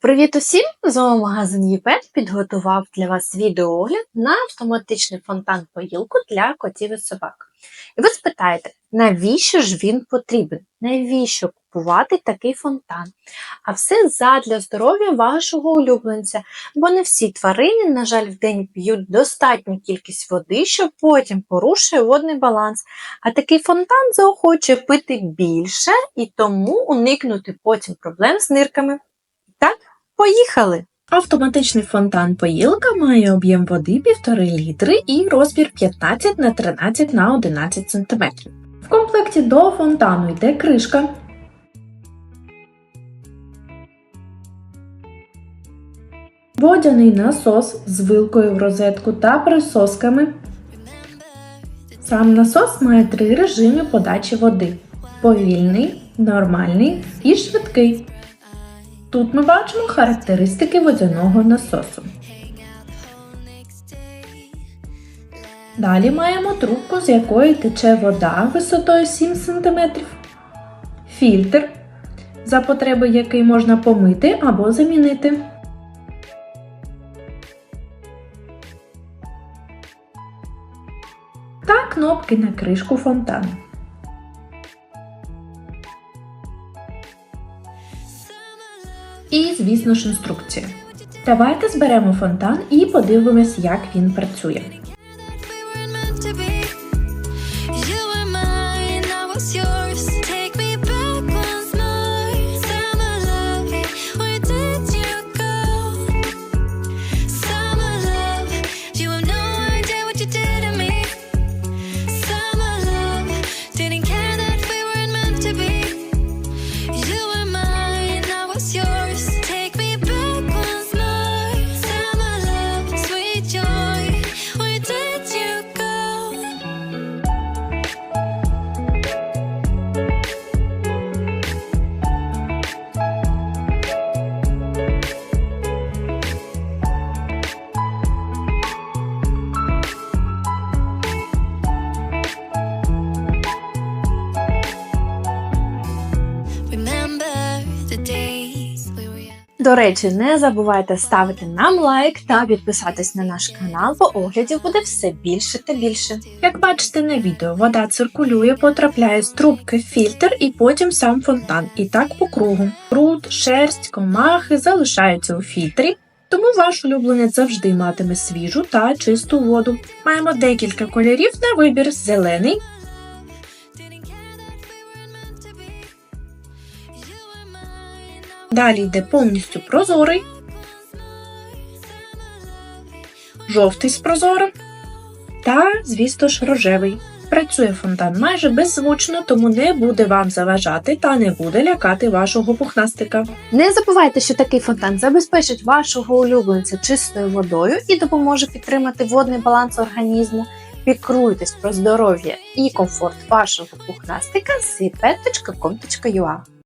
Привіт усім! Зоомагазин ЄПЕТ підготував для вас відеоогляд на автоматичний фонтан поїлку для котів і собак. І ви спитаєте, навіщо ж він потрібен? Навіщо купувати такий фонтан? А все задля здоров'я вашого улюбленця, бо не всі тварини, на жаль, в день п'ють достатню кількість води, що потім порушує водний баланс. А такий фонтан заохочує пити більше і тому уникнути потім проблем з нирками. Поїхали! Автоматичний фонтан поїлка має об'єм води 1,5 літри і розмір 15 на 13 на 11 см. В комплекті до фонтану йде кришка. Водяний насос з вилкою в розетку та присосками. Сам насос має три режими подачі води: повільний, нормальний і швидкий. Тут ми бачимо характеристики водяного насосу. Далі маємо трубку, з якої тече вода висотою 7 см, фільтр, за потреби який можна помити або замінити. Та кнопки на кришку фонтану. І, звісно ж, інструкція. Давайте зберемо фонтан і подивимось, як він працює. До речі, не забувайте ставити нам лайк та підписатись на наш канал, бо оглядів буде все більше та більше. Як бачите на відео, вода циркулює, потрапляє з трубки в фільтр і потім сам фонтан. І так по кругу. Бруд, шерсть, комахи залишаються у фільтрі. Тому ваш улюбленець завжди матиме свіжу та чисту воду. Маємо декілька кольорів на вибір: зелений, далі йде повністю прозорий, жовтий з прозорим та, звісно ж, рожевий. Працює фонтан майже беззвучно, тому не буде вам заважати та не буде лякати вашого пухнастика. Не забувайте, що такий фонтан забезпечить вашого улюбленця чистою водою і допоможе підтримати водний баланс організму. Піклуйтесь про здоров'я і комфорт вашого пухнастика з ipet.com.ua